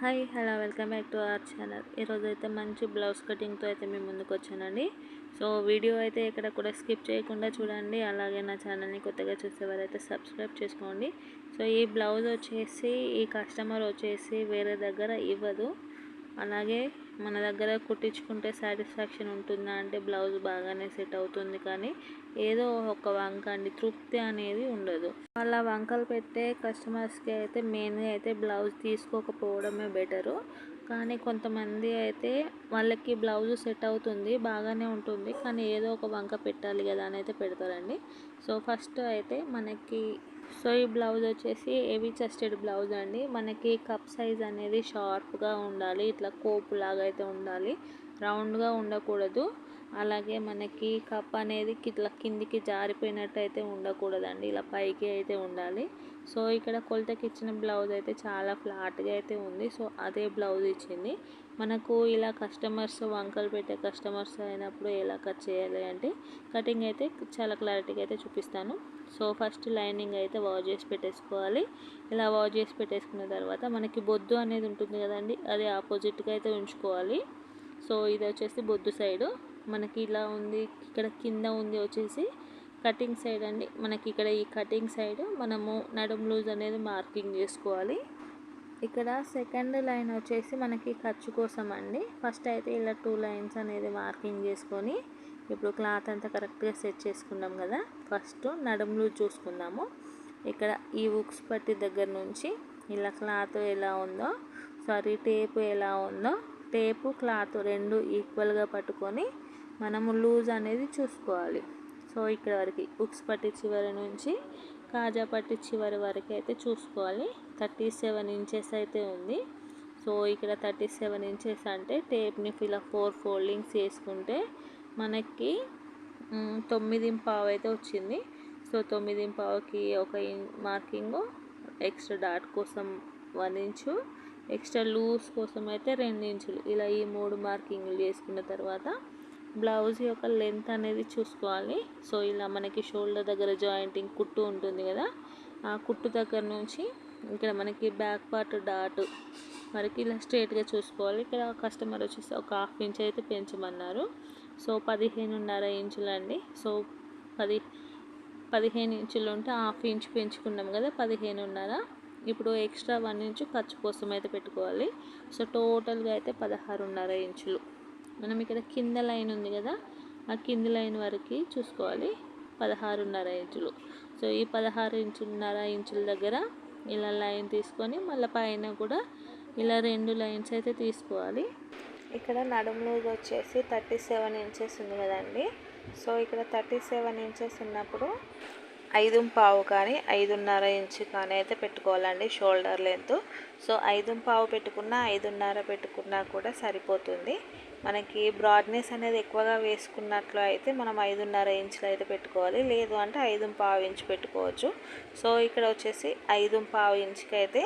Hi hello welcome back to our channel. ఈరోజు అయితే మంచి బ్లౌజ్ కటింగ్తో అయితే మేము ముందుకు వచ్చానండి సో వీడియో అయితే ఇక్కడ కూడా స్కిప్ చేయకుండా చూడండి. అలాగే నా ఛానల్ని కొత్తగా చూసేవారైతే సబ్స్క్రైబ్ చేసుకోండి. సో ఈ బ్లౌజ్ వచ్చేసి ఈ కస్టమర్ వచ్చేసి వేరే దగ్గర ఇవ్వదు. అలాగే మన దగ్గర కుట్టించుకుంటే సాటిస్ఫాక్షన్ ఉంటుందా అంటే బ్లౌజ్ బాగానే సెట్ అవుతుంది కానీ ఏదో ఒక వంక అండి. తృప్తి అనేది ఉండదు. అలా వంకలు పెట్టే కస్టమర్స్కి అయితే మెయిన్గా అయితే బ్లౌజ్ తీసుకోకపోవడమే బెటరు కానీ కొంతమంది అయితే వాళ్ళకి బ్లౌజ్ సెట్ అవుతుంది బాగానే ఉంటుంది. కానీ ఏదో ఒక వంక పెట్టాలి కదా అని అయితే పెడతారండి. సో ఫస్ట్ అయితే మనకి సో ఈ బ్లౌజ్ వచ్చేసి హెవీ చెస్టెడ్ బ్లౌజ్ అండి. మనకి కప్ సైజ్ అనేది షార్ప్గా ఉండాలి. ఇట్లా కోపు లాగా అయితే ఉండాలి. రౌండ్గా ఉండకూడదు. అలాగే మనకి కప్ అనేది ఇట్లా కిందికి జారిపోయినట్టు అయితే ఉండకూడదండి. ఇలా పైకి అయితే ఉండాలి. సో ఇక్కడ కొలతకి ఇచ్చిన బ్లౌజ్ అయితే చాలా ఫ్లాట్గా అయితే ఉంది. సో అదే బ్లౌజ్ ఇచ్చింది. మనకు ఇలా కస్టమర్స్ వంకలు పెట్టే కస్టమర్స్ అయినప్పుడు ఎలా కట్ చేయాలి అంటే కటింగ్ అయితే చాలా క్లారిటీగా అయితే చూపిస్తాను. సో ఫస్ట్ లైనింగ్ అయితే వాష్ చేసి పెట్టేసుకోవాలి. ఇలా వాష్ చేసి పెట్టేసుకున్న తర్వాత మనకి బొద్దు అనేది ఉంటుంది కదండి అది ఆపోజిట్గా అయితే ఉంచుకోవాలి. సో ఇది వచ్చేసి బొద్దు సైడు. మనకి ఇలా ఉంది ఇక్కడ కింద ఉంది వచ్చేసి కటింగ్ సైడ్ అండి. మనకి ఇక్కడ ఈ కటింగ్ సైడ్ మనము నడుం లూజ్ అనేది మార్కింగ్ చేసుకోవాలి. ఇక్కడ సెకండ్ లైన్ వచ్చేసి మనకి ఖర్చు కోసం అండి. ఫస్ట్ అయితే ఇలా టూ లైన్స్ అనేది మార్కింగ్ చేసుకొని ఇప్పుడు క్లాత్ అంతా కరెక్ట్గా సెట్ చేసుకున్నాం కదా. ఫస్ట్ నడుం లూజ్ చూసుకుందాము. ఇక్కడ ఈ ఉక్స్ పట్టి దగ్గర నుంచి ఇలా క్లాత్ ఎలా ఉందో సారీ టేపు ఎలా ఉందో టేపు క్లాత్ రెండు ఈక్వల్గా పట్టుకొని మనము లూజ్ అనేది చూసుకోవాలి. సో ఇక్కడ వరకు ఉక్స్ పట్టి చివరి నుంచి కాజా పట్టి చివరి వరకు అయితే చూసుకోవాలి. థర్టీ సెవెన్ ఇంచెస్ అయితే ఉంది. సో ఇక్కడ థర్టీ సెవెన్ ఇంచెస్ అంటే టేప్ని ఇలా ఫోర్ ఫోల్డింగ్స్ వేసుకుంటే మనకి తొమ్మిది పావు అయితే వచ్చింది. సో తొమ్మిది పావుకి ఒక మార్కింగ్ ఎక్స్ట్రా డాట్ కోసం వన్ ఇంచు ఎక్స్ట్రా లూజ్ కోసం అయితే రెండు ఇంచులు. ఇలా ఈ మూడు మార్కింగ్లు చేసుకున్న తర్వాత బ్లౌజ్ యొక్క లెంత్ అనేది చూసుకోవాలి. సో ఇలా మనకి షోల్డర్ దగ్గర జాయింటింగ్ కుట్టు ఉంటుంది కదా ఆ కుట్టు దగ్గర నుంచి ఇక్కడ మనకి బ్యాక్ పార్ట్ డాట్ వరకు ఇలా స్ట్రేట్గా చూసుకోవాలి. ఇక్కడ కస్టమర్ వచ్చేసి ఒక హాఫ్ ఇంచ్ అయితే పెంచమన్నారు. సో పదిహేనున్నర ఇంచులు అండి సో పది పదిహేను ఇంచులు ఉంటే హాఫ్ ఇంచ్ పెంచుకున్నాం కదా పదిహేనున్నర. ఇప్పుడు ఎక్స్ట్రా వన్ ఇంచు ఖర్చు కోసం అయితే పెట్టుకోవాలి. సో టోటల్గా అయితే పదహారున్నర ఇంచులు. మనం ఇక్కడ కింద లైన్ ఉంది కదా ఆ కింది లైన్ వరకు చూసుకోవాలి పదహారున్నర ఇంచులు. సో ఈ పదహారు ఇంచున్నర ఇంచుల దగ్గర ఇలా లైన్ తీసుకొని మళ్ళీ పైన కూడా ఇలా రెండు లైన్స్ అయితే తీసుకోవాలి. ఇక్కడ నడుములోకి వచ్చేసి థర్టీ సెవెన్ ఇంచెస్ ఉంది కదండి. సో ఇక్కడ థర్టీ సెవెన్ ఇంచెస్ ఉన్నప్పుడు ఐదు పావు కానీ ఐదున్నర ఇంచు కానీ అయితే పెట్టుకోవాలండి షోల్డర్ లెంత్. సో ఐదు పావు పెట్టుకున్నా ఐదున్నర పెట్టుకున్నా కూడా సరిపోతుంది. మనకి బ్రాడ్నెస్ అనేది ఎక్కువగా వేసుకున్నట్లు అయితే మనం ఐదున్నర ఇంచులు అయితే పెట్టుకోవాలి. లేదు అంటే ఐదు పావు ఇంచు పెట్టుకోవచ్చు. సో ఇక్కడ వచ్చేసి ఐదు పావు ఇంచుకి అయితే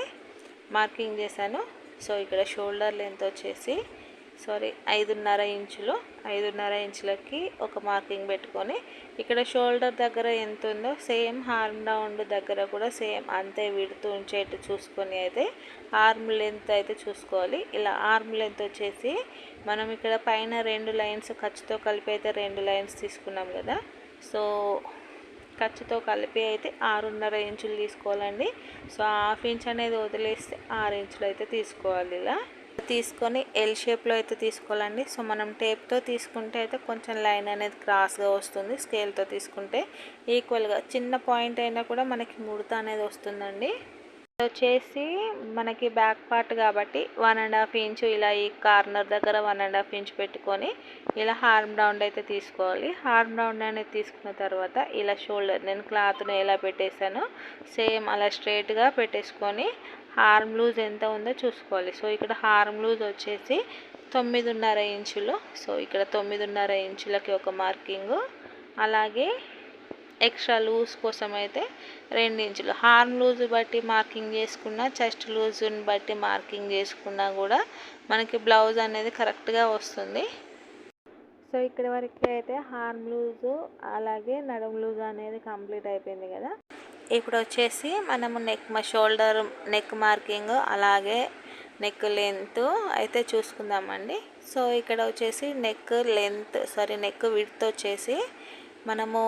మార్కింగ్ చేశాను. సో ఇక్కడ షోల్డర్ లెంత్ వచ్చేసి సారీ ఐదున్నర ఇంచులు ఐదున్నర ఇంచులకి ఒక మార్కింగ్ పెట్టుకొని ఇక్కడ షోల్డర్ దగ్గర ఎంత ఉందో సేమ్ హార్మ్ రౌండ్ దగ్గర కూడా సేమ్ అంతే విడుతూ ఉంచేట్టు చూసుకొని అయితే ఆర్మ్ లెంత్ అయితే చూసుకోవాలి. ఇలా ఆర్మ్ లెంత్ వచ్చేసి మనం ఇక్కడ పైన రెండు లైన్స్ ఖర్చుతో కలిపి అయితే రెండు లైన్స్ తీసుకున్నాం కదా. సో ఖర్చుతో కలిపి అయితే ఆరున్నర ఇంచులు తీసుకోవాలండి. సో హాఫ్ ఇంచ్ అనేది వదిలేస్తే ఆరు ఇంచులు అయితే తీసుకోవాలి ఇలా. తీసుకొని ఎల్ షేప్లో అయితే తీసుకోవాలండి. సో మనం టేప్తో తీసుకుంటే అయితే కొంచెం లైన్ అనేది క్రాస్గా వస్తుంది. స్కేల్తో తీసుకుంటే ఈక్వల్గా చిన్న పాయింట్ అయినా కూడా మనకి ముడత అనేది వస్తుందండి. వచ్చేసి మనకి బ్యాక్ పార్ట్ కాబట్టి వన్ అండ్ హాఫ్ ఇంచు ఇలా ఈ కార్నర్ దగ్గర వన్ అండ్ హాఫ్ ఇంచ్ పెట్టుకొని ఇలా హార్మ్ రౌండ్ అయితే తీసుకోవాలి. హార్మ్ రౌండ్ అనేది తీసుకున్న తర్వాత ఇలా షోల్డర్ నేను క్లాత్ను ఎలా పెట్టేశానో సేమ్ అలా స్ట్రైట్గా పెట్టేసుకొని హార్మ్ లూజ్ ఎంత ఉందో చూసుకోవాలి. సో ఇక్కడ హార్మ్ లూజ్ వచ్చేసి తొమ్మిదిన్నర ఇంచులు. సో ఇక్కడ తొమ్మిదిన్నర ఇంచులకి ఒక మార్కింగ్. అలాగే ఎక్స్ట్రా లూజ్ కోసం అయితే రెండు ఇంచులు. హార్మ్ లూజ్ బట్టి మార్కింగ్ చేసుకున్న చెస్ట్ లూజ్ని బట్టి మార్కింగ్ చేసుకున్నా కూడా మనకి బ్లౌజ్ అనేది కరెక్ట్గా వస్తుంది. సో ఇక్కడ వరకు అయితే హార్మ్ లూజు అలాగే నడుము లూజ్ అనేది కంప్లీట్ అయిపోయింది కదా. ఇప్పుడు వచ్చేసి మనము నెక్ మా షోల్డర్ నెక్ మార్కింగ్ అలాగే నెక్ లెంత్ అయితే చూసుకుందామండి. సో ఇక్కడ వచ్చేసి neck length sorry neck width వచ్చేసి మనము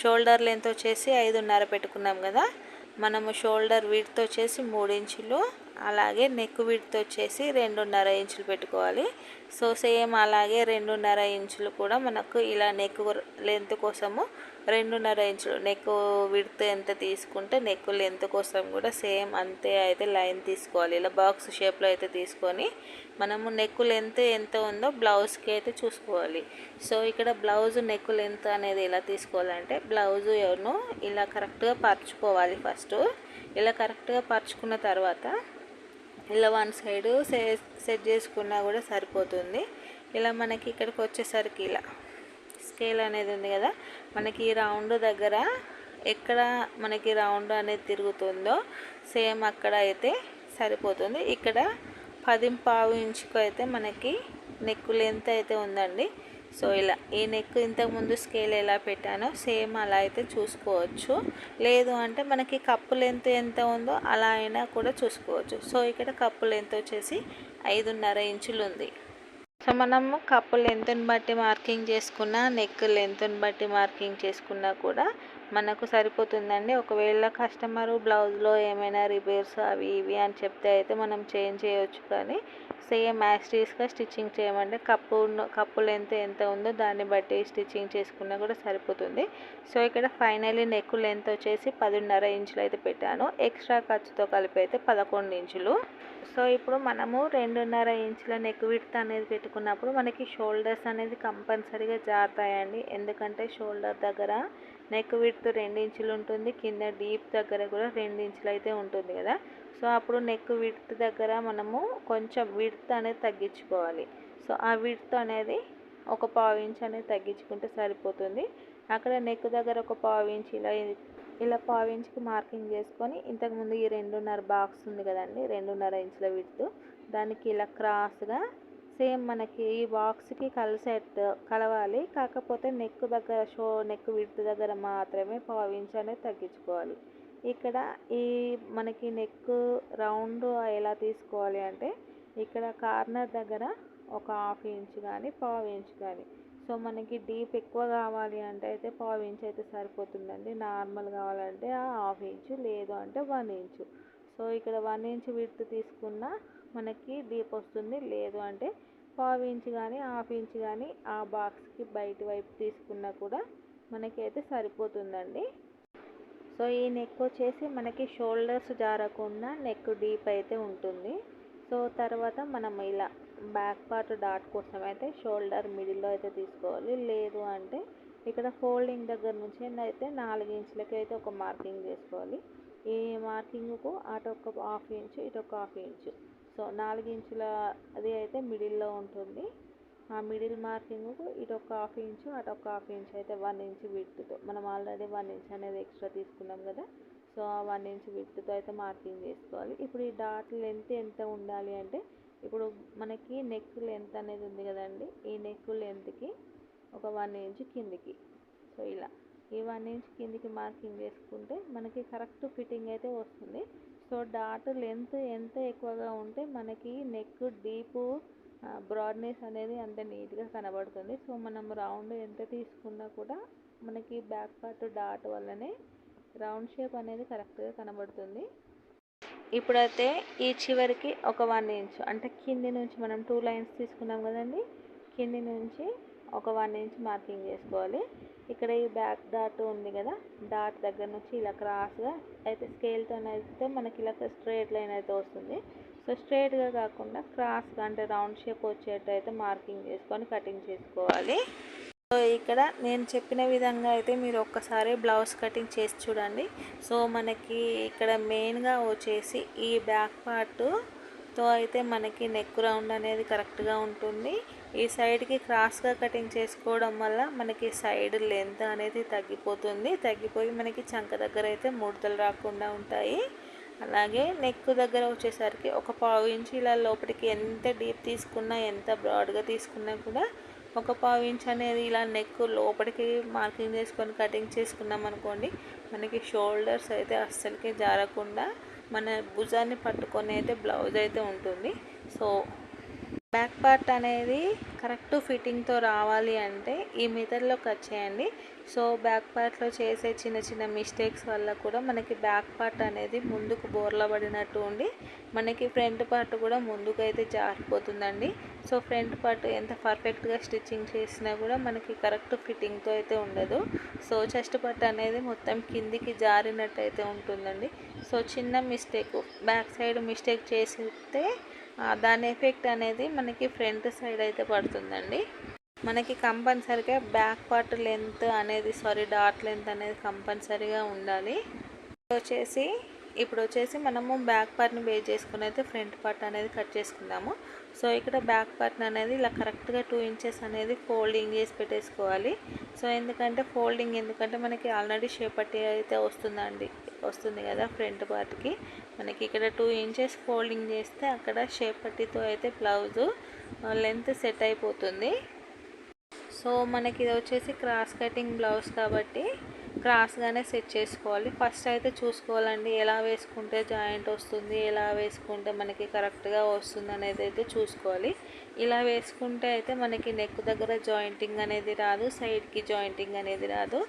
షోల్డర్ లెంత్ వచ్చేసి ఐదున్నర పెట్టుకున్నాం కదా. మనము షోల్డర్ విడ్త్ వచ్చేసి మూడు ఇంచులు అలాగే నెక్ విడ్త్ వచ్చేసి రెండున్నర ఇంచులు పెట్టుకోవాలి. సో సేమ్ అలాగే రెండున్నర ఇంచులు కూడా మనకు ఇలా నెక్ లెంత్ కోసము రెండున్నర ఇంచులు. నెక్ విడ్త్ ఎంత తీసుకుంటే నెక్ లెంత్ కోసం కూడా సేమ్ అంతే అయితే లైన్ తీసుకోవాలి. ఇలా బాక్స్ షేప్లో అయితే తీసుకొని మనము నెక్ లెంత్ ఎంత ఉందో బ్లౌజ్కి అయితే చూసుకోవాలి. సో ఇక్కడ బ్లౌజ్ నెక్ లెంత్ అనేది ఎలా తీసుకోవాలంటే బ్లౌజ్ ఎవరు ఇలా కరెక్ట్గా పరుచుకోవాలి ఫస్ట్. ఇలా కరెక్ట్గా పరుచుకున్న తర్వాత ఇలా వన్ సైడ్ సెట్ చేసుకున్నా కూడా సరిపోతుంది. ఇలా మనకి ఇక్కడికి వచ్చేసరికి ఇలా స్కేల్ అనేది ఉంది కదా? మనకి ఈ రౌండ్ దగ్గర ఎక్కడ మనకి రౌండ్ అనేది తిరుగుతుందో సేమ్ అక్కడ అయితే సరిపోతుంది. ఇక్కడ పదింపావు ఇంచుకు అయితే మనకి నెక్ లెంత్ అయితే ఉందండి. సో ఇలా ఈ నెక్ ఇంతకుముందు స్కేల్ ఎలా పెట్టానో సేమ్ అలా అయితే చూసుకోవచ్చు. లేదు అంటే మనకి కప్పు లెంత్ ఎంత ఉందో అలా అయినా కూడా చూసుకోవచ్చు. సో ఇక్కడ కప్పు లెంత్ వచ్చేసి ఐదున్నర ఇంచులు ఉంది. సో మనము కప్పు లెంత్ని బట్టి మార్కింగ్ చేసుకున్న నెక్ లెంత్ని బట్టి మార్కింగ్ చేసుకున్నా కూడా మనకు సరిపోతుందండి. ఒకవేళ కస్టమరు బ్లౌజ్లో ఏమైనా రిపేర్స్ అవి ఇవి అని చెప్తే అయితే మనం చేంజ్ చేయొచ్చు. కానీ సేమ్ యాస్టీస్గా స్టిచ్చింగ్ చేయమంటే కప్పు కప్పు లెంత్ ఎంత ఉందో దాన్ని బట్టి స్టిచ్చింగ్ చేసుకున్నా కూడా సరిపోతుంది. సో ఇక్కడ ఫైనలీ నెక్ లెంత్ వచ్చేసి పదిన్నర ఇంచులు అయితే పెట్టాను. ఎక్స్ట్రా ఖర్చుతో కలిపి అయితే పదకొండు ఇంచులు. సో ఇప్పుడు మనము రెండున్నర ఇంచుల నెక్ విడ్త్ అనేది పెట్టుకున్నప్పుడు మనకి షోల్డర్స్ అనేది కంపల్సరీగా జారుతాయండి. ఎందుకంటే షోల్డర్ దగ్గర నెక్ విడ్త్ రెండు ఇంచులు ఉంటుంది కింద డీప్ దగ్గర కూడా రెండు ఇంచులు అయితే ఉంటుంది కదా. సో అప్పుడు నెక్ విడ్త్ దగ్గర మనము కొంచెం విడ్త్ అనేది తగ్గించుకోవాలి. సో ఆ విడ్త్ అనేది ఒక పావు ఇంచ్ అనేది తగ్గించుకుంటే సరిపోతుంది. అక్కడ నెక్ దగ్గర ఒక పావు ఇంచ్ ఇలా ఇలా పావు ఇంచ్కి మార్కింగ్ చేసుకొని ఇంతకుముందు ఈ రెండున్నర బాక్స్ ఉంది కదండి రెండున్నర ఇంచుల విడ్త్. దానికి ఇలా క్రాస్గా సేమ్ మనకి ఈ బాక్స్కి కలిసెట్ కలవాలి. కాకపోతే నెక్ దగ్గర షో నెక్ విడ్త్ దగ్గర మాత్రమే పావు ఇంచ్ అనేది తగ్గించుకోవాలి. ఇక్కడ ఈ మనకి నెక్ రౌండ్ ఎలా తీసుకోవాలి అంటే ఇక్కడ కార్నర్ దగ్గర ఒక హాఫ్ ఇంచ్ కానీ పావు ఇంచ్ కానీ సో మనకి డీప్ ఎక్కువ కావాలి అంటే అయితే పావు ఇంచ్ అయితే సరిపోతుందండి. నార్మల్ కావాలంటే హాఫ్ ఇంచు లేదు అంటే వన్ ఇంచు. సో ఇక్కడ వన్ ఇంచ్ విడ్త్ తీసుకున్న మనకి డీప్ వస్తుంది. లేదు అంటే పావు ఇంచ్ కానీ హాఫ్ ఇంచ్ కానీ ఆ బాక్స్కి బయట వైపు తీసుకున్నా కూడా మనకైతే సరిపోతుందండి. సో ఈ నెక్ వచ్చేసి మనకి షోల్డర్స్ జారకుండా నెక్ డీప్ అయితే ఉంటుంది. సో తర్వాత మనం ఇలా బ్యాక్ పార్ట్ డాట్ కోసం అయితే షోల్డర్ మిడిల్లో అయితే తీసుకోవాలి. లేదు అంటే ఇక్కడ ఫోల్డింగ్ దగ్గర నుంచి అయితే నాలుగు ఇంచులకి అయితే ఒక మార్కింగ్ చేసుకోవాలి. ఈ మార్కింగ్కు అటు ఒక హాఫ్ ఇంచు ఇటు ఒక హాఫ్ ఇంచు. సో నాలుగించుల అది అయితే మిడిల్లో ఉంటుంది. ఆ మిడిల్ మార్కింగ్కు ఇటు ఒక హాఫ్ ఇంచు అటు ఒక హాఫ్ ఇంచు అయితే వన్ ఇంచ్ విడ్త్తో. మనం ఆల్రెడీ వన్ ఇంచ్ అనేది ఎక్స్ట్రా తీసుకున్నాం కదా సో ఆ వన్ ఇంచ్ విడ్త్తో అయితే మార్కింగ్ చేసుకోవాలి. ఇప్పుడు ఈ డాట్ లెంత్ ఎంత ఉండాలి అంటే ఇప్పుడు మనకి నెక్ లెంత్ అనేది ఉంది కదండి ఈ నెక్ లెంత్కి ఒక వన్ ఇంచ్ కిందికి. సో ఇలా ఈ వన్ ఇంచ్ కిందికి మార్కింగ్ చేసుకుంటే మనకి కరెక్ట్ ఫిట్టింగ్ అయితే వస్తుంది. సో డాట్ లెంత్ ఎంత ఎక్కువగా ఉంటే మనకి నెక్ డీపు బ్రాడ్నెస్ అనేది అంత నీట్గా కనబడుతుంది. సో మనం రౌండ్ ఎంత తీసుకున్నా కూడా మనకి బ్యాక్ పార్ట్ డాట్ వల్లనే రౌండ్ షేప్ అనేది కరెక్ట్గా కనబడుతుంది. ఇప్పుడైతే ఈ చివరికి ఒక వన్ ఇంచ్ అంటే కింది నుంచి మనం టూ లైన్స్ తీసుకున్నాం కదండి కింది నుంచి ఒక వన్ ఇంచ్ మార్కింగ్ చేసుకోవాలి. ఇక్కడ ఈ బ్యాక్ డాట్ ఉంది కదా డాట్ దగ్గర నుంచి ఇలా క్రాస్గా అయితే స్కేల్తో అయితే మనకి ఇలా స్ట్రేట్ లైన్ అయితే వస్తుంది. సో స్ట్రేట్గా కాకుండా క్రాస్గా అంటే రౌండ్ షేప్ వచ్చేటైతే అయితే మార్కింగ్ చేసుకొని కటింగ్ చేసుకోవాలి. సో ఇక్కడ నేను చెప్పిన విధంగా అయితే మీరు ఒక్కసారి బ్లౌజ్ కటింగ్ చేసి చూడండి. సో మనకి ఇక్కడ మెయిన్గా వచ్చేసి ఈ బ్యాక్ పార్ట్తో అయితే మనకి నెక్ రౌండ్ అనేది కరెక్ట్గా ఉంటుంది. ఈ సైడ్కి క్రాస్గా కటింగ్ చేసుకోవడం వల్ల మనకి సైడ్ లెంత్ అనేది తగ్గిపోతుంది. తగ్గిపోయి మనకి చంక దగ్గర అయితే ముడతలు రాకుండా ఉంటాయి. అలాగే నెక్ దగ్గర వచ్చేసరికి ఒక పావు ఇంచు ఇలా లోపలికి ఎంత డీప్ తీసుకున్నా ఎంత బ్రాడ్గా తీసుకున్నా కూడా ఒక పావు ఇంచ్ అనేది ఇలా నెక్ లోపలికి మార్కింగ్ చేసుకొని కటింగ్ చేసుకున్నాం అనుకోండి మనకి షోల్డర్స్ అయితే అస్సలకి జారకుండా మన భుజాన్ని పట్టుకొని అయితే బ్లౌజ్ అయితే ఉంటుంది. సో బ్యాక్ పార్ట్ అనేది కరెక్ట్ ఫిట్టింగ్తో రావాలి అంటే ఈ మెథడ్లో కట్ చేయండి సో బ్యాక్ పార్ట్లో చేసే చిన్న చిన్న మిస్టేక్స్ వల్ల కూడా మనకి బ్యాక్ పార్ట్ అనేది ముందుకు బోర్లబడినట్టు ఉండి మనకి ఫ్రంట్ పార్ట్ కూడా ముందుకు అయితే జారిపోతుందండి. సో ఫ్రంట్ పార్ట్ ఎంత పర్ఫెక్ట్గా స్టిచ్చింగ్ చేసినా కూడా మనకి కరెక్ట్ ఫిట్టింగ్తో అయితే ఉండదు. సో చెస్ట్ పార్ట్ అనేది మొత్తం కిందికి జారినట్టు అయితే ఉంటుందండి. సో చిన్న మిస్టేక్ బ్యాక్ సైడ్ మిస్టేక్ చేస్తే దాని ఎఫెక్ట్ అనేది మనకి ఫ్రంట్ సైడ్ అయితే పడుతుందండి. మనకి కంపల్సరిగా బ్యాక్ పార్ట్ లెంత్ అనేది సారీ డాట్ లెంత్ అనేది కంపల్సరీగా ఉండాలి. వచ్చేసి ఇప్పుడు వచ్చేసి మనము బ్యాక్ పార్ట్ని బేస్ చేసుకుని అయితే ఫ్రంట్ పార్ట్ అనేది కట్ చేసుకుందాము. సో ఇక్కడ బ్యాక్ పార్ట్ అనేది ఇలా కరెక్ట్గా టూ ఇంచెస్ అనేది ఫోల్డింగ్ చేసి పెట్టేసుకోవాలి. సో ఎందుకంటే ఫోల్డింగ్ ఎందుకంటే మనకి ఆల్రెడీ షేపట్టి అయితే వస్తుందండి. వస్తుంది కదా ఫ్రంట్ పార్ట్కి. మనకి ఇక్కడ టూ ఇంచెస్ ఫోల్డింగ్ చేస్తే అక్కడ షేప్ పట్టితో అయితే బ్లౌజు లెంత్ సెట్ అయిపోతుంది. సో మనకి ఇది వచ్చేసి క్రాస్ కటింగ్ బ్లౌజ్ కాబట్టి క్రాస్గానే సెట్ చేసుకోవాలి. ఫస్ట్ అయితే చూసుకోవాలండి ఎలా వేసుకుంటే జాయింట్ వస్తుంది ఎలా వేసుకుంటే మనకి కరెక్ట్గా వస్తుంది అనేది అయితే చూసుకోవాలి. ఇలా వేసుకుంటే అయితే మనకి నెక్ దగ్గర జాయింటింగ్ అనేది రాదు సైడ్కి జాయింటింగ్ అనేది రాదు.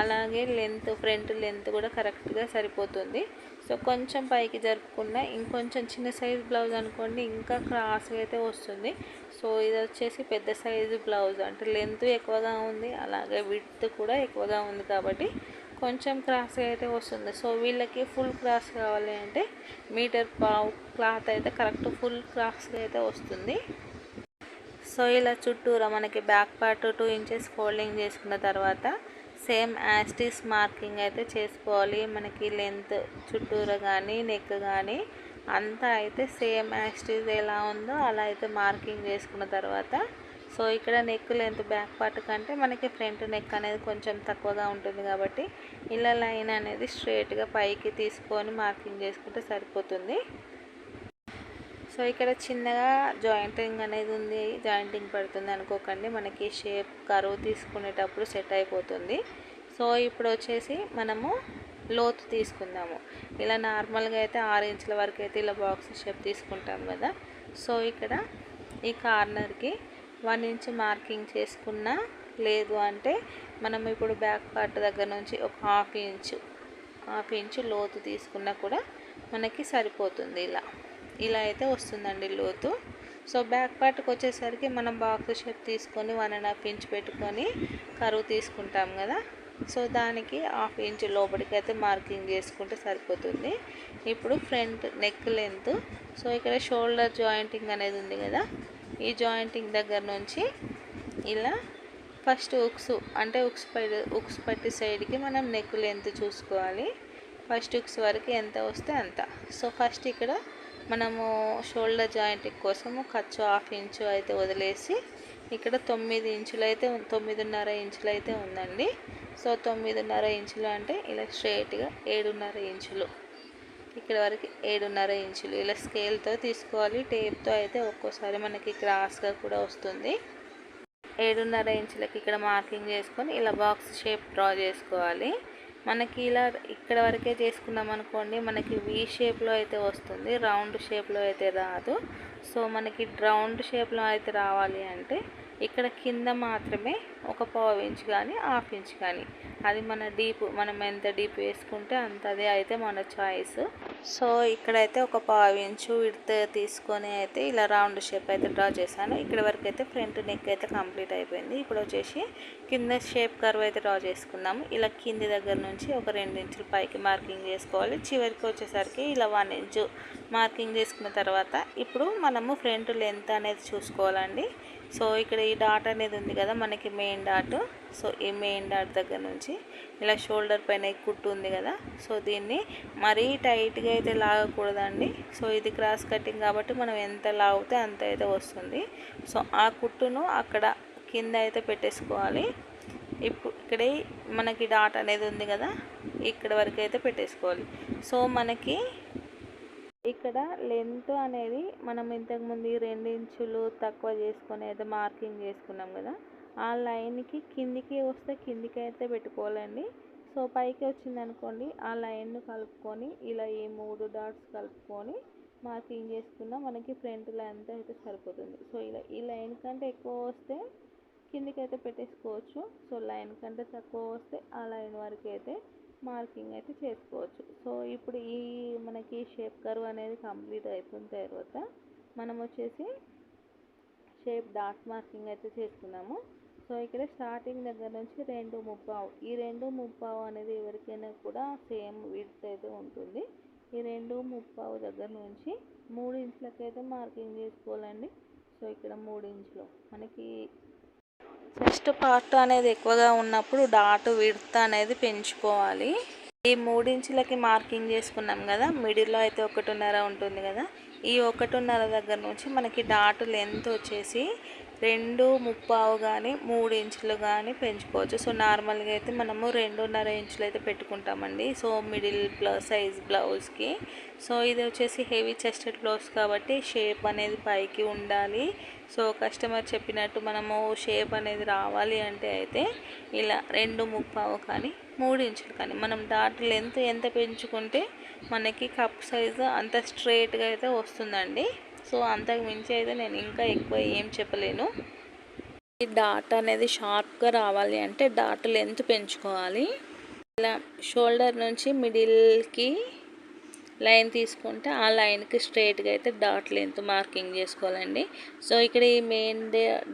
అలాగే లెంత్ ఫ్రంట్ లెంత్ కూడా కరెక్ట్గా సరిపోతుంది. సో కొంచెం పైకి జరుపుకున్న ఇంకొంచెం చిన్న సైజ్ బ్లౌజ్ అనుకోండి ఇంకా క్రాస్గా అయితే వస్తుంది. సో ఇది వచ్చేసి పెద్ద సైజు బ్లౌజ్ అంటే లెంత్ ఎక్కువగా ఉంది అలాగే విడ్త్ కూడా ఎక్కువగా ఉంది కాబట్టి కొంచెం క్రాస్గా అయితే వస్తుంది. సో వీళ్ళకి ఫుల్ క్రాస్ కావాలి అంటే మీటర్ పావు క్లాత్ అయితే కరెక్ట్ ఫుల్ క్రాస్గా అయితే వస్తుంది. సో ఇలా చుట్టూరా మనకి back part two inches folding చేసుకున్న తర్వాత సేమ్ యాస్టిస్ మార్కింగ్ అయితే చేసుకోవాలి. మనకి లెంత్ చుట్టూరా కానీ నెక్ కానీ అంతా అయితే సేమ్ యాస్టిస్ ఎలా ఉందో అలా అయితే మార్కింగ్ చేసుకున్న తర్వాత సో ఇక్కడ నెక్ లెంత్ బ్యాక్ పార్ట్ కంటే మనకి ఫ్రంట్ నెక్ అనేది కొంచెం తక్కువగా ఉంటుంది కాబట్టి ఇలా లైన్ అనేది స్ట్రేట్గా పైకి తీసుకొని మార్కింగ్ చేసుకుంటే సరిపోతుంది. సో ఇక్కడ చిన్నగా జాయింటింగ్ అనేది ఉంది జాయింటింగ్ పడుతుంది అనుకోకండి. మనకి షేప్ కరువు తీసుకునేటప్పుడు సెట్ అయిపోతుంది. సో ఇప్పుడు వచ్చేసి మనము లోతు తీసుకుందాము. ఇలా నార్మల్గా అయితే ఆరు ఇంచుల వరకు అయితే ఇలా బాక్స్ షేప్ తీసుకుంటాం కదా. సో ఇక్కడ ఈ కార్నర్కి వన్ ఇంచ్ మార్కింగ్ చేసుకున్నా లేదు అంటే మనం ఇప్పుడు బ్యాక్ పార్ట్ దగ్గర నుంచి ఒక హాఫ్ ఇంచు హాఫ్ ఇంచు లోతు తీసుకున్నా కూడా మనకి సరిపోతుంది ఇలా. ఇలా అయితే వస్తుందండి లోతు. సో బ్యాక్ పార్ట్కి వచ్చేసరికి మనం బాక్స్ షేప్ తీసుకొని వన్ అండ్ హాఫ్ ఇంచ్ పెట్టుకొని కరువు తీసుకుంటాం కదా. సో దానికి హాఫ్ ఇంచ్ లోపలికి అయితే మార్కింగ్ చేసుకుంటే సరిపోతుంది. ఇప్పుడు ఫ్రంట్ నెక్ లెంత్. సో ఇక్కడ షోల్డర్ జాయింటింగ్ అనేది ఉంది కదా. ఈ జాయింటింగ్ దగ్గర నుంచి ఇలా ఫస్ట్ ఉక్స్ అంటే ఉక్స్ పై ఉక్స్ పట్టి సైడ్కి మనం నెక్ లెంత్ చూసుకోవాలి. ఫస్ట్ ఉక్స్ వరకు ఎంత వస్తే అంత. సో ఫస్ట్ ఇక్కడ మనము షోల్డర్ జాయింట్ కోసము ఖర్చు హాఫ్ ఇంచు అయితే వదిలేసి ఇక్కడ తొమ్మిది ఇంచులు అయితే తొమ్మిదిన్నర ఇంచులు అయితే ఉందండి. సో తొమ్మిదిన్నర ఇంచులు అంటే ఇలా స్ట్రైట్గా ఏడున్నర ఇంచులు. ఇక్కడ వరకు ఏడున్నర ఇంచులు. ఇలా స్కేల్తో తీసుకోవాలి. టేప్తో అయితే ఒక్కోసారి మనకి క్రాస్గా కూడా వస్తుంది. ఏడున్నర ఇంచులకి ఇక్కడ మార్కింగ్ చేసుకొని ఇలా బాక్స్ షేప్ డ్రా చేసుకోవాలి. మనకి ఇలా ఇక్కడ వరకే చేసుకున్నాం అనుకోండి మనకి వీ షేప్లో అయితే వస్తుంది రౌండ్ షేప్లో అయితే రాదు. సో మనకి రౌండ్ షేప్లో అయితే రావాలి అంటే ఇక్కడ కింద మాత్రమే ఒక పావు ఇంచ్ కానీ హాఫ్ ఇంచ్ కానీ అది మన డీప్ మనం ఎంత డీప్ వేసుకుంటే అంత అదే అయితే మన చాయిస్ సో ఇక్కడైతే ఒక పావు ఇంచు విడత తీసుకొని అయితే ఇలా రౌండ్ షేప్ అయితే డ్రా చేశాను. ఇక్కడ వరకు అయితే ఫ్రంట్ నెక్ అయితే కంప్లీట్ అయిపోయింది. ఇప్పుడు వచ్చేసి కింద షేప్ కర్వ్ అయితే డ్రా చేసుకుందాము. ఇలా కింది దగ్గర నుంచి ఒక రెండు ఇంచులు పైకి మార్కింగ్ చేసుకోవాలి. చివరికి వచ్చేసరికి ఇలా వన్ ఇంచు మార్కింగ్ చేసుకున్న తర్వాత ఇప్పుడు మనము ఫ్రంట్ లెంత్ అనేది చూసుకోవాలండి. సో ఇక్కడ ఈ డాట్ అనేది ఉంది కదా మనకి మెయిన్ డాట్ సో ఈ మెయిన్ డాట్ దగ్గర నుంచి ఇలా షోల్డర్ పైన కుట్టు ఉంది కదా సో దీన్ని మరీ టైట్గా అయితే లాగకూడదండి. సో ఇది క్రాస్ కటింగ్ కాబట్టి మనం ఎంత లాగితే అంత అయితే వస్తుంది. సో ఆ కుట్టును అక్కడ కింద అయితే పెట్టేసుకోవాలి. ఇప్పుడు ఇక్కడే మనకి డాట్ అనేది ఉంది కదా ఇక్కడ వరకు అయితే పెట్టేసుకోవాలి. సో మనకి ఇక్కడ లెంత్ అనేది మనం ఇంతకుముందు రెండు ఇంచులు తక్కువ చేసుకొని అయితే మార్కింగ్ చేసుకున్నాం కదా ఆ లైన్కి కిందికి వస్తే కిందికి అయితే పెట్టుకోవాలండి. సో పైకి వచ్చింది అనుకోండి ఆ లైన్ను కలుపుకొని ఇలా ఈ మూడు డాట్స్ కలుపుకొని మార్కింగ్ చేసుకున్న మనకి ఫ్రంట్ లెంత్ అయితే సరిపోతుంది. సో ఇలా ఈ లైన్ కంటే ఎక్కువ వస్తే కిందికి అయితే పెట్టేసుకోవచ్చు. సో లైన్ కంటే తక్కువ వస్తే ఆ లైన్ వరకు అయితే మార్కింగ్ అయితే చేసుకోవచ్చు. సో ఇప్పుడు ఈ మనకి షేప్ కర్వ్ అనేది కంప్లీట్ అయిపోయిన తర్వాత మనం వచ్చేసి షేప్ డాట్ మార్కింగ్ అయితే చేసుకున్నాము సో ఇక్కడ స్టార్టింగ్ దగ్గర నుంచి రెండు ముప్పావు ఈ రెండు ముప్పావు అనేది ఎవరికైనా కూడా సేమ్ విడ్త్ అయితే ఉంటుంది. ఈ రెండు ముప్పావు దగ్గర నుంచి మూడు ఇంచులకి అయితే మార్కింగ్ చేసుకోవాలండి. సో ఇక్కడ మూడు ఇంచులు. మనకి ఫస్ట్ పార్ట్ అనేది ఎక్కువగా ఉన్నప్పుడు డాట్ విడ్త్ అనేది పెంచుకోవాలి. ఈ మూడించులకి మార్కింగ్ చేసుకున్నాం కదా మిడిల్లో అయితే ఒకటిన్నర ఉంటుంది కదా ఈ ఒకటిన్నర దగ్గర నుంచి మనకి డాట్ లెంత్ వచ్చేసి రెండు ముప్పావు కానీ మూడు ఇంచులు కానీ పెంచుకోవచ్చు. సో నార్మల్గా అయితే మనము రెండున్నర ఇంచులు అయితే పెట్టుకుంటామండి. సో మిడిల్ ప్లస్ సైజ్ బ్లౌజ్కి. సో ఇది వచ్చేసి హెవీ చెస్టెడ్ బ్లౌజ్ కాబట్టి షేప్ అనేది పైకి ఉండాలి. సో కస్టమర్ చెప్పినట్టు మనము షేప్ అనేది రావాలి అంటే అయితే ఇలా రెండు ముప్పావు కానీ మూడు ఇంచులు కానీ మనం డాట్ లెంత్ ఎంత పెంచుకుంటే మనకి కప్ సైజు అంత స్ట్రైట్గా అయితే వస్తుందండి. సో అంతకు మించి అయితే నేను ఇంకా ఎక్కువ ఏం చెప్పలేను. ఈ డాట్ అనేది షార్ప్గా రావాలి అంటే డాట్ లెంత్ పెంచుకోవాలి. ఇలా షోల్డర్ నుంచి మిడిల్కి లైన్ తీసుకుంటే ఆ లైన్కి స్ట్రైట్గా అయితే డాట్ లెంత్ మార్కింగ్ చేసుకోవాలండి. సో ఇక్కడ ఈ మెయిన్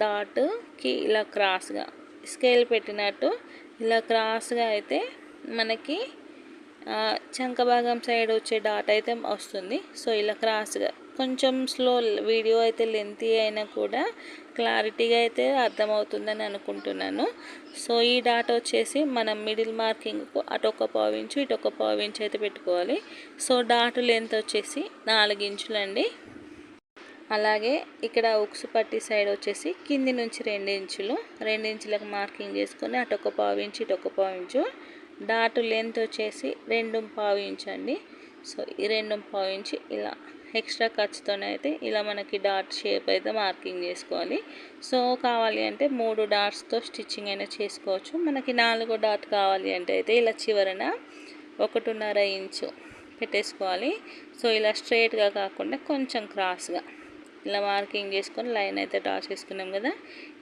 డాట్కి ఇలా క్రాస్గా స్కేల్ పెట్టినట్టు ఇలా క్రాస్గా అయితే మనకి చంక భాగం సైడ్ వచ్చే డాట్ అయితే వస్తుంది. సో ఇలా క్రాస్గా కొంచెం స్లో వీడియో అయితే లెంతీ అయినా కూడా క్లారిటీగా అయితే అర్థమవుతుందని అనుకుంటున్నాను. సో ఈ డాట్ వచ్చేసి మనం మిడిల్ మార్కింగ్కు అటు ఒక పావించు ఇటు ఒక పావించు అయితే పెట్టుకోవాలి. సో డాట్ లెంత్ వచ్చేసి నాలుగు ఇంచులండి. అలాగే ఇక్కడ ఉక్స్ పట్టి సైడ్ వచ్చేసి కింది నుంచి రెండు ఇంచులు రెండు ఇంచులకు మార్కింగ్ చేసుకొని అటు ఒక పావు ఇంచు ఇటొక పావు ఇంచు. డాట్ లెంత్ వచ్చేసి రెండు పావు ఇంచు అండి. సో ఈ రెండు పావు ఇంచు ఇలా. ఎక్స్ట్రా ఖర్చుతోనైతే ఇలా మనకి డాట్ షేప్ అయితే మార్కింగ్ చేసుకోవాలి. సో కావాలి అంటే మూడు డాట్స్తో స్టిచ్చింగ్ అయినా చేసుకోవచ్చు. మనకి నాలుగో డాట్ కావాలి అంటే అయితే ఇలా చివరన ఒకటిన్నర ఇంచు పెట్టేసుకోవాలి. సో ఇలా స్ట్రైట్గా కాకుండా కొంచెం క్రాస్గా ఇలా మార్కింగ్ చేసుకొని లైన్ అయితే డ్రా చేసుకున్నాం కదా.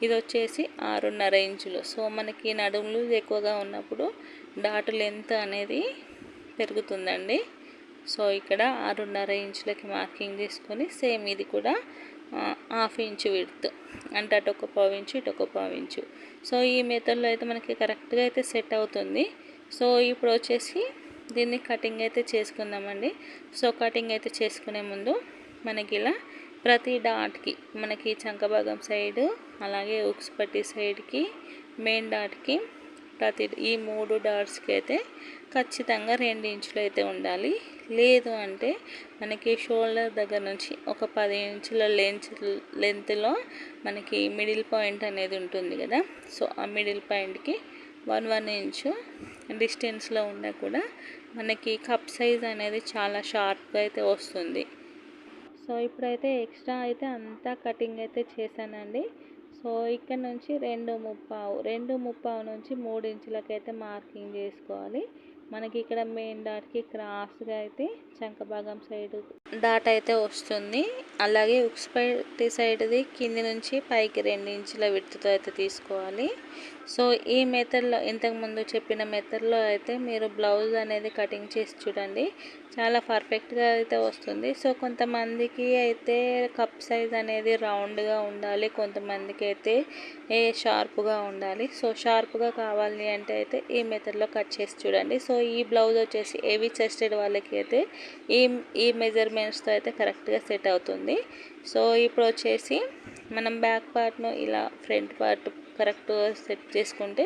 ఇది వచ్చేసి ఆరున్నర ఇంచులు. సో మనకి నడుములు ఎక్కువగా ఉన్నప్పుడు డాటు లెంత్ అనేది పెరుగుతుందండి. సో ఇక్కడ ఆరున్నర ఇంచులకి మార్కింగ్ తీసుకొని సేమ్ ఇది కూడా హాఫ్ ఇంచు విడ్త్. అంటే అటు ఒక పావు ఇంచు ఇటు ఒక పావు ఇంచు. సో ఈ మెథడ్లో అయితే మనకి కరెక్ట్గా అయితే సెట్ అవుతుంది. సో ఇప్పుడు వచ్చేసి దీన్ని కటింగ్ అయితే చేసుకుందామండి. సో కటింగ్ అయితే చేసుకునే ముందు మనకి ఇలా ప్రతి డాట్కి మనకి చంకభాగం సైడు అలాగే ఉక్స్ పట్టి సైడ్కి మెయిన్ డాట్కి ప్రతి ఈ మూడు డాట్స్కి అయితే ఖచ్చితంగా రెండు ఇంచులు అయితే ఉండాలి. లేదు అంటే మనకి షోల్డర్ దగ్గర నుంచి ఒక పది ఇంచుల లెంత్ లెంత్లో మనకి మిడిల్ పాయింట్ అనేది ఉంటుంది కదా. సో ఆ మిడిల్ పాయింట్కి వన్ వన్ ఇంచు డిస్టెన్స్లో ఉన్నా కూడా మనకి కప్ సైజ్ అనేది చాలా షార్ప్గా అయితే వస్తుంది. సో ఇప్పుడైతే ఎక్స్ట్రా అయితే అంతా కటింగ్ అయితే చేశానండి. సో ఇక్కడ నుంచి రెండు ముప్పావు రెండు ముప్పావు నుంచి మూడు ఇంచులకైతే మార్కింగ్ చేసుకోవాలి. మనకి ఇక్కడ మెయిన్ డాట్కి క్రాస్గా అయితే చంక భాగం సైడ్ డాట్ అయితే వస్తుంది. అలాగే ఉక్స్పైటి సైడ్ది కింది నుంచి పైకి రెండు ఇంచుల విడుతుతో అయితే తీసుకోవాలి. సో ఈ మెథడ్లో ఇంతకుముందు చెప్పిన మెథడ్లో అయితే మీరు బ్లౌజ్ అనేది కటింగ్ చేసి చూడండి. చాలా పర్ఫెక్ట్గా అయితే వస్తుంది. సో కొంతమందికి అయితే కప్ సైజ్ అనేది రౌండ్గా ఉండాలి. కొంతమందికి అయితే ఏ షార్ప్గా ఉండాలి. సో షార్ప్గా కావాలి అంటే అయితే ఈ మెథడ్లో కట్ చేసి చూడండి. సో ఈ బ్లౌజ్ వచ్చేసి ఏవి చెస్టెడ్ వాళ్ళకి అయితే ఈ ఈ మెజర్మెంట్స్తో అయితే కరెక్ట్గా సెట్ అవుతుంది. సో ఇప్పుడు వచ్చేసి మనం బ్యాక్ పార్ట్ను ఇలా ఫ్రంట్ పార్ట్ కరెక్ట్గా సెట్ చేసుకుంటే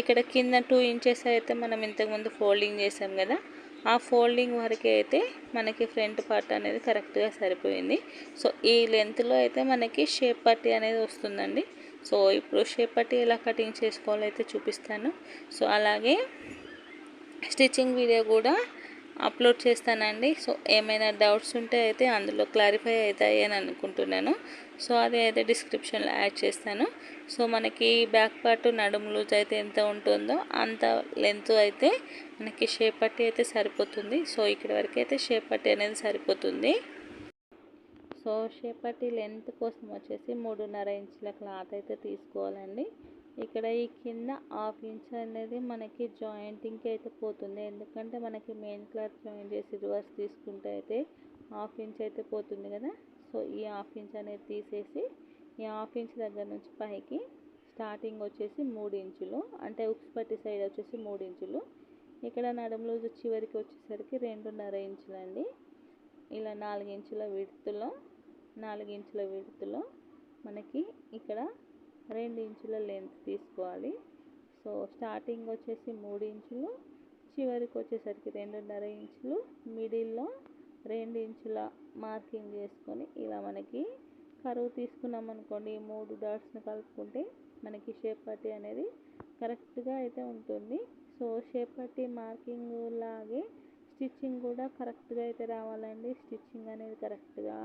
ఇక్కడ కింద టూ ఇంచెస్ అయితే మనం ఇంతకుముందు ఫోల్డింగ్ చేసాం కదా ఆ ఫోల్డింగ్ వరకు అయితే మనకి ఫ్రంట్ పార్ట్ అనేది కరెక్ట్గా సరిపోయింది. సో ఈ లెంత్లో అయితే మనకి షేప్ పట్టి అనేది వస్తుందండి. సో ఇప్పుడు షేప్ పట్టి ఎలా కటింగ్ చేసుకోవాలో అయితే చూపిస్తాను. సో అలాగే స్టిచ్చింగ్ వీడియో కూడా అప్లోడ్ చేస్తానండి. సో ఏమైనా డౌట్స్ ఉంటే అయితే అందులో క్లారిఫై అవుతాయి అని అనుకుంటున్నాను. సో అది అయితే డిస్క్రిప్షన్లో యాడ్ చేస్తాను. సో మనకి బ్యాక్ పార్ట్ నడుము లూజ్ అయితే ఎంత ఉంటుందో అంత లెంత్ అయితే మనకి షేప్ పట్టి అయితే సరిపోతుంది. సో ఇక్కడ వరకు అయితే షేప్ పట్టి అనేది సరిపోతుంది. సో షేప్ పట్టి లెంత్ కోసం వచ్చేసి మూడున్నర ఇంచుల క్లాత్ అయితే తీసుకోవాలండి. ఇక్కడ ఈ కింద హాఫ్ ఇంచ్ అనేది మనకి జాయింటింగ్కి అయితే పోతుంది. ఎందుకంటే మనకి మెయిన్ క్లాత్ జాయిన్ చేసి రివర్స్ తీసుకుంటే అయితే హాఫ్ ఇంచ్ అయితే పోతుంది కదా. సో ఈ హాఫ్ ఇంచ్ అనేది తీసేసి ఈ హాఫ్ ఇంచ్ దగ్గర నుంచి పైకి స్టార్టింగ్ వచ్చేసి మూడు ఇంచులు అంటే ఉక్స్ పట్టి సైడ్ వచ్చేసి మూడు ఇంచులు. ఇక్కడ నడుము చివరికి వచ్చేసరికి రెండున్నర ఇంచులండి. ఇలా నాలుగు ఇంచుల విడుతులో నాలుగు ఇంచుల విడుతులో మనకి ఇక్కడ రెండు ఇంచుల లెంత్ తీసుకోవాలి. సో స్టార్టింగ్ వచ్చేసి మూడు ఇంచులు చివరికి వచ్చేసరికి రెండున్నర ఇంచులు మిడిల్లో రెండు ఇంచుల మార్కింగ్ చేసుకొని ఇలా మనకి కరువు తీసుకున్నాం అనుకోండి మూడు డాట్స్ని కలుపుకుంటే మనకి షేప్ పట్టి అనేది కరెక్ట్గా అయితే ఉంటుంది. సో షేప్ పట్టి మార్కింగ్ లాగే స్టిచ్చింగ్ కూడా కరెక్ట్గా అయితే రావాలండి. స్టిచ్చింగ్ అనేది కరెక్ట్గా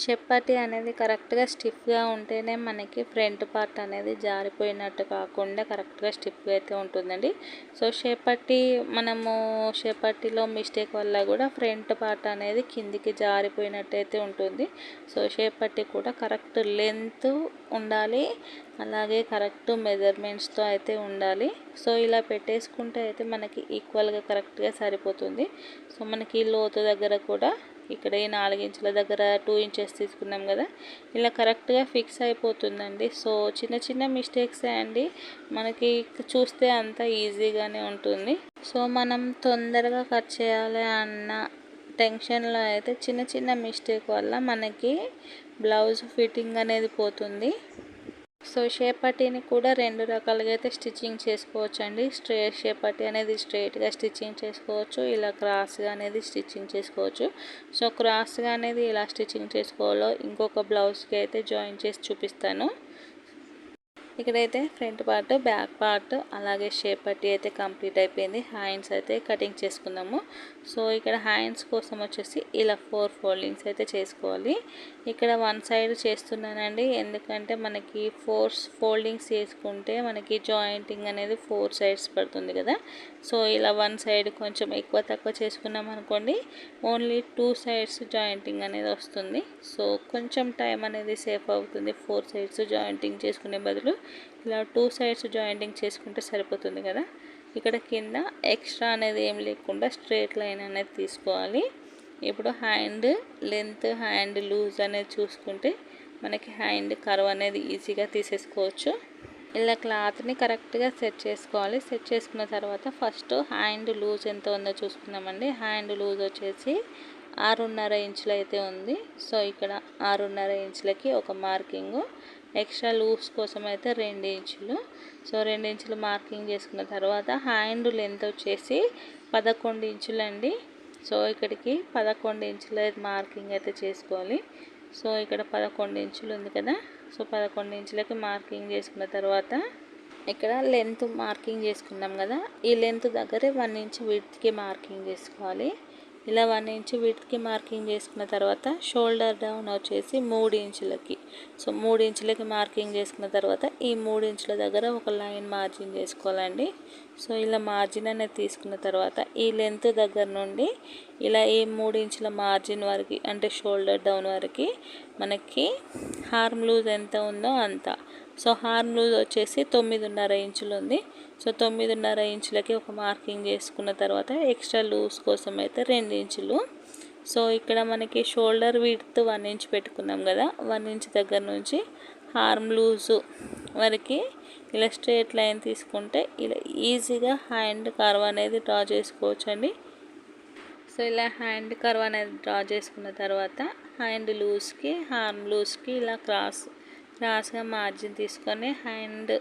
షేప్ అనేది కరెక్ట్గా స్టిఫ్గా ఉంటేనే మనకి ఫ్రంట్ పార్ట్ అనేది జారిపోయినట్టు కాకుండా కరెక్ట్గా స్టిఫ్గా అయితే ఉంటుందండి. సో చేపట్టి మనము షేప్ మిస్టేక్ వల్ల కూడా ఫ్రంట్ పార్ట్ అనేది కిందికి జారిపోయినట్టు అయితే ఉంటుంది. సో చేపట్టి కూడా కరెక్ట్ లెంత్ ఉండాలి అలాగే కరెక్ట్ మెజర్మెంట్స్తో అయితే ఉండాలి. సో ఇలా పెట్టేసుకుంటే అయితే మనకి ఈక్వల్గా కరెక్ట్గా సరిపోతుంది. సో మనకి లోతు దగ్గర కూడా ఇక్కడ ఈ నాలుగు ఇంచుల దగ్గర టూ ఇంచెస్ తీసుకున్నాం కదా. ఇలా కరెక్ట్గా ఫిక్స్ అయిపోతుందండి. సో చిన్న చిన్న మిస్టేక్సే అండి. మనకి చూస్తే అంత ఈజీగానే ఉంటుంది. సో మనం తొందరగా కట్ చేయాలి అన్న టెన్షన్లో అయితే చిన్న చిన్న మిస్టేక్ వల్ల మనకి బ్లౌజ్ ఫిట్టింగ్ అనేది పోతుంది. సో షేప్ పట్టీని కూడా రెండు రకాలుగా అయితే స్టిచ్చింగ్ చేసుకోవచ్చు అండి స్ట్రే షేప్ పట్టీ అనేది స్ట్రైట్గా స్టిచ్చింగ్ చేసుకోవచ్చు. ఇలా క్రాస్గా అనేది స్టిచ్చింగ్ చేసుకోవచ్చు. సో క్రాస్గా అనేది ఇలా స్టిచ్చింగ్ చేసుకోవాలో ఇంకొక బ్లౌజ్కి అయితే జాయిన్ చేసి చూపిస్తాను. ఇక్కడైతే ఫ్రంట్ పార్ట్ బ్యాక్ పార్ట్ అలాగే షేప్ పట్టి అయితే కంప్లీట్ అయిపోయింది. హ్యాండ్స్ అయితే కటింగ్ చేసుకుందాము సో ఇక్కడ హ్యాండ్స్ కోసం వచ్చేసి ఇలా ఫోర్ ఫోల్డింగ్స్ అయితే చేసుకోవాలి. ఇక్కడ వన్ సైడ్ చేస్తున్నానండి. ఎందుకంటే మనకి ఫోర్ ఫోల్డింగ్స్ చేసుకుంటే మనకి జాయింటింగ్ అనేది ఫోర్ సైడ్స్ పడుతుంది కదా. సో ఇలా వన్ సైడ్ కొంచెం ఎక్కువ తక్కువ చేసుకున్నాం అనుకోండి ఓన్లీ టూ సైడ్స్ జాయింటింగ్ అనేది వస్తుంది. సో కొంచెం టైం అనేది సేఫ్ అవుతుంది ఫోర్ సైడ్స్ జాయింటింగ్ చేసుకునే బదులు. ఇలా టూ సైడ్స్ జాయింటింగ్ చేసుకుంటే సరిపోతుంది కదా. ఇక్కడ కింద ఎక్స్ట్రా అనేది ఏం లేకుండా స్ట్రేట్ లైన్ అనేది తీసుకోవాలి. ఇప్పుడు హ్యాండ్ లెంత్ హ్యాండ్ లూజ్ అనేది చూసుకుంటే మనకి హ్యాండ్ కర్వ్ అనేది ఈజీగా తీసేసుకోవచ్చు. ఇలా క్లాత్ని కరెక్ట్గా సెట్ చేసుకోవాలి. సెట్ చేసుకున్న తర్వాత ఫస్ట్ హ్యాండ్ లూజ్ ఎంత ఉందో చూసుకుందామండి. హ్యాండ్ లూజ్ వచ్చేసి ఆరున్నర ఇంచులు అయితే ఉంది. సో ఇక్కడ ఆరున్నర ఇంచులకి ఒక మార్కింగు. ఎక్స్ట్రా లూప్స్ కోసం అయితే రెండు ఇంచులు సో రెండు ఇంచులు మార్కింగ్ చేసుకున్న తర్వాత హ్యాండ్ లెంత్ వచ్చేసి పదకొండు ఇంచులండి. సో ఇక్కడికి పదకొండు ఇంచుల మార్కింగ్ అయితే చేసుకోవాలి. సో ఇక్కడ పదకొండు ఇంచులు ఉంది కదా. సో పదకొండు ఇంచులకి మార్కింగ్ చేసుకున్న తర్వాత ఇక్కడ లెంత్ మార్కింగ్ చేసుకున్నాం కదా. ఈ లెంత్ దగ్గరే వన్ ఇంచ్ విడ్త్కి మార్కింగ్ చేసుకోవాలి. ఇలా వన్ ఇంచ్ వీటికి మార్కింగ్ చేసుకున్న తర్వాత షోల్డర్ డౌన్ వచ్చేసి మూడు ఇంచులకి. సో మూడు ఇంచులకి మార్కింగ్ చేసుకున్న తర్వాత ఈ మూడు ఇంచుల దగ్గర ఒక లైన్ మార్జిన్ చేసుకోవాలండి. సో ఇలా మార్జిన్ అనేది తీసుకున్న తర్వాత ఈ లెంత్ దగ్గర నుండి ఇలా ఈ మూడు ఇంచుల మార్జిన్ వరకు అంటే షోల్డర్ డౌన్ వరకు మనకి హార్మ్ లూజ్ ఎంత ఉందో అంత. సో హార్మ్ లూజ్ వచ్చేసి తొమ్మిదిన్నర ఇంచులు ఉంది. సో తొమ్మిదిన్నర ఇంచులకి ఒక మార్కింగ్ చేసుకున్న తర్వాత ఎక్స్ట్రా లూజ్ కోసం అయితే రెండు ఇంచులు. సో ఇక్కడ మనకి షోల్డర్ విడ్త్ వన్ ఇంచ్ పెట్టుకున్నాం కదా వన్ ఇంచ్ దగ్గర నుంచి హార్మ్ లూజు వరకు ఇలా స్ట్రేట్ లైన్ తీసుకుంటే ఇలా ఈజీగా హ్యాండ్ కర్వ్ అనేది డ్రా చేసుకోవచ్చు అండి సో ఇలా హ్యాండ్ కర్వ్ అనేది డ్రా చేసుకున్న తర్వాత హ్యాండ్ లూజ్కి హార్మ్ లూజ్కి ఇలా క్రాస్ రాసుగా మార్జిన్ తీసుకొని హ్యాండ్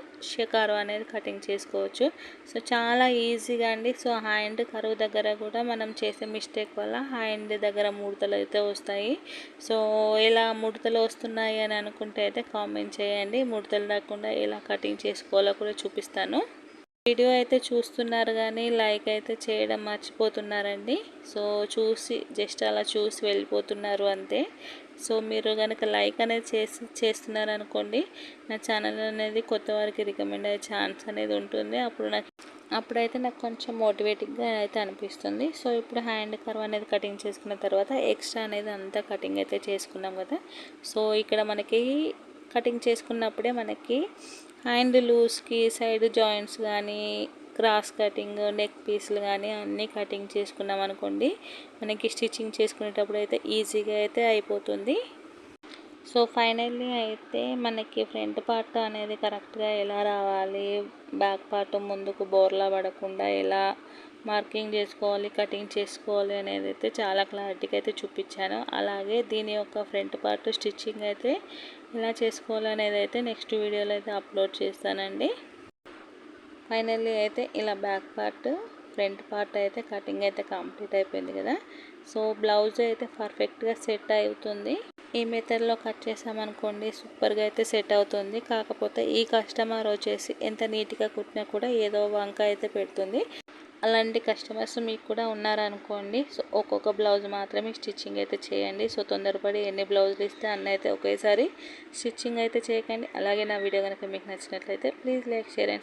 కరువు అనేది కటింగ్ చేసుకోవచ్చు. సో చాలా ఈజీగా అండి. సో హ్యాండ్ కరువు దగ్గర కూడా మనం చేసే మిస్టేక్ వల్ల హ్యాండ్ దగ్గర ముడతలు అయితే వస్తాయి. సో ఇలా ముడతలు వస్తున్నాయి అని అనుకుంటే అయితే కామెంట్ చేయండి. ముడతలు రాకుండా ఎలా కటింగ్ చేసుకోవాలో కూడా చూపిస్తాను. వీడియో అయితే చూస్తున్నారు కానీ లైక్ అయితే చేయడం మర్చిపోతున్నారండి. సో చూసి జస్ట్ అలా చూసి వెళ్ళిపోతున్నారు అంతే. సో మీరు కనుక లైక్ అనేది చేసి చేస్తున్నారు అనుకోండి నా ఛానల్ అనేది కొత్త వారికి రికమెండ్ అయ్యే ఛాన్స్ అనేది ఉంటుంది. అప్పుడు నాకు అప్పుడైతే నాకు కొంచెం మోటివేటింగ్గా అయితే అనిపిస్తుంది. సో ఇప్పుడు హ్యాండ్ కర్వ్ అనేది కటింగ్ చేసుకున్న తర్వాత ఎక్స్ట్రా అనేది అంతా కటింగ్ అయితే చేసుకున్నాం కదా. సో ఇక్కడ మనకి కటింగ్ చేసుకున్నప్పుడే మనకి అండ్ లూజ్కి సైడ్ జాయింట్స్ కానీ క్రాస్ కటింగ్ నెక్ పీస్లు కానీ అన్నీ కటింగ్ చేసుకున్నాం అనుకోండి. మనకి స్టిచ్చింగ్ చేసుకునేటప్పుడు అయితే ఈజీగా అయితే అయిపోతుంది. సో ఫైనల్లీ అయితే మనకి ఫ్రంట్ పార్ట్ అనేది కరెక్ట్గా ఎలా రావాలి? బ్యాక్ పార్ట్ ముందుకు బోర్లా పడకుండా ఎలా మార్కింగ్ చేసుకోవాలి? కటింగ్ చేసుకోవాలి అనేది అయితే చాలా క్లారిటీగా అయితే చూపించాను. అలాగే దీని యొక్క ఫ్రంట్ పార్ట్ స్టిచ్చింగ్ అయితే ఎలా చేసుకోవాలనేది అయితే నెక్స్ట్ వీడియోలో అయితే అప్లోడ్ చేస్తానండి. ఫైనల్లీ అయితే ఇలా బ్యాక్ పార్ట్ ఫ్రంట్ పార్ట్ అయితే కటింగ్ అయితే కంప్లీట్ అయిపోయింది కదా. సో బ్లౌజ్ అయితే పర్ఫెక్ట్గా సెట్ అవుతుంది. ఈ మెథడ్లో కట్ చేసామనుకోండి సూపర్గా అయితే సెట్ అవుతుంది. కాకపోతే ఈ కస్టమర్ వచ్చేసి ఎంత నీట్గా కుట్టినా కూడా ఏదో వంక అయితే పెడుతుంది. అలాంటి కస్టమర్స్ మీకు కూడా ఉన్నారనుకోండి సో ఒక్కొక్క బ్లౌజ్ మాత్రమే స్టిచ్చింగ్ అయితే చేయండి. సో తొందరపడి ఎన్ని బ్లౌజులు ఇస్తే అన్నీ అయితే ఒకేసారి స్టిచ్చింగ్ అయితే చేయకండి. అలాగే నా వీడియో కనుక మీకు నచ్చినట్లయితే ప్లీజ్ లైక్ షేర్ అండ్